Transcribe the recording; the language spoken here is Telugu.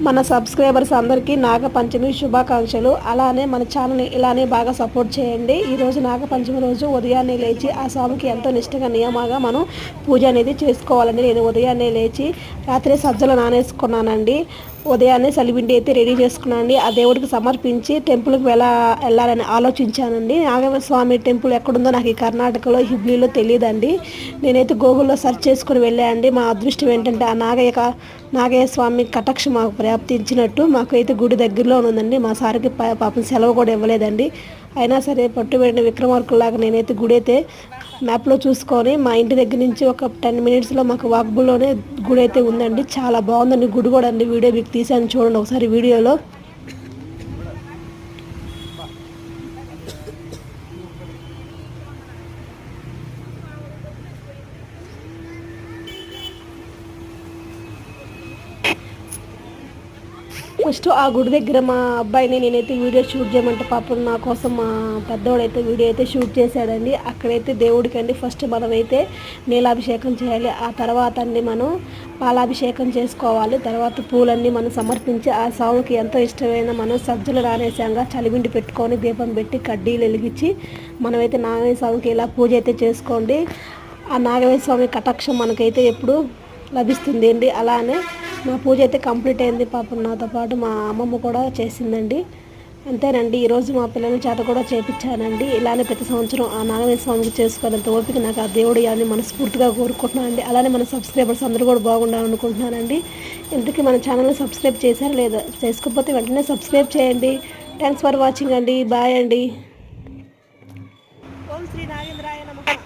మన సబ్స్క్రైబర్స్ అందరికీ నాగపంచమి శుభాకాంక్షలు. అలానే మన ఛానల్ని ఇలానే బాగా సపోర్ట్ చేయండి. ఈరోజు నాగపంచమి రోజు ఉదయాన్నే లేచి ఆ స్వామికి ఎంతో నిష్టగా నియమంగా మనం పూజ అనేది చేసుకోవాలండి. నేను ఉదయాన్నే లేచి రాత్రి సజ్జలు నానేసుకున్నానండి. ఉదయాన్నే సలిబిండి అయితే రెడీ చేసుకున్నానండి. ఆ దేవుడికి సమర్పించి టెంపుల్కి ఎలా వెళ్ళాలని ఆలోచించానండి. నాగవ స్వామి టెంపుల్ ఎక్కడుందో నాకు ఈ కర్ణాటకలో హిబ్లీలో తెలియదండి నేనైతే గూగుల్లో సెర్చ్ చేసుకుని వెళ్ళానండి మా అదృష్టం ఏంటంటే ఆ నాగయ్య నాగయ్య స్వామి కటాక్ష మాకు ప్రాప్తించినట్టు మాకైతే గుడి దగ్గరలో ఉందండి. మా సార్కి పా- పాపం సెలవు కూడా ఇవ్వలేదండి. అయినా సరే పట్టుబడిన విక్రమార్కుల్లాగా నేనైతే గుడి అయితే మ్యాప్లో చూసుకొని మా ఇంటి దగ్గర నుంచి ఒక టెన్ మినిట్స్లో మాకు వాక్బుల్లోనే గుడి అయితే ఉందండి. చాలా బాగుందండి. గుడి కూడా అండి. వీడియో మీకు తీసాను చూడండి ఒకసారి వీడియోలో. ఫస్ట్ ఆ గుడి దగ్గర మా అబ్బాయిని నేనైతే వీడియో షూట్ చేయమంటే పాపం నా కోసం మా పెద్దవాడైతే వీడియో అయితే షూట్ చేశాడండి. అక్కడైతే దేవుడికి అండి ఫస్ట్ మనమైతే నీలాభిషేకం చేయాలి. ఆ తర్వాత అండి మనం పాలాభిషేకం చేసుకోవాలి. తర్వాత పూలన్నీ మనం సమర్పించి ఆ స్వామికి ఎంతో ఇష్టమైన మనం సజ్జలు రానేసాంగా చలివిండి పెట్టుకొని దీపం పెట్టి కడ్డీలు వెలిగించి మనమైతే నాగేశ్వర స్వామికి ఇలా పూజ అయితే చేసుకోండి. ఆ నాగేశ్వర స్వామి కటాక్షం మనకైతే ఎప్పుడు లభిస్తుంది అండి అలానే మా పూజ అయితే కంప్లీట్ అయింది పాపం నాతో పాటు మా అమ్మమ్మ కూడా చేసిందండి. అంతేనండి ఈరోజు మా పిల్లల చేత కూడా చేపించానండి. ఇలానే ప్రతి సంవత్సరం ఆ నాగవేశ్వర స్వామికి చేసుకునేంత ఓపిక నాకు ఆ దేవుడు అని మనస్ఫూర్తిగా కోరుకుంటున్నానండి. అలానే మన సబ్స్క్రైబర్స్ అందరూ కూడా బాగుండాలని అనుకుంటున్నానండి ఇంతకీ మన ఛానల్ని సబ్స్క్రైబ్ చేశారా లేదా? చేసుకోకపోతే వెంటనే సబ్స్క్రైబ్ చేయండి. థ్యాంక్స్ ఫర్ వాచింగ్ అండి. బాయ్ అండి. ఓం శ్రీ నాగేంద్రాయ నమస్కారం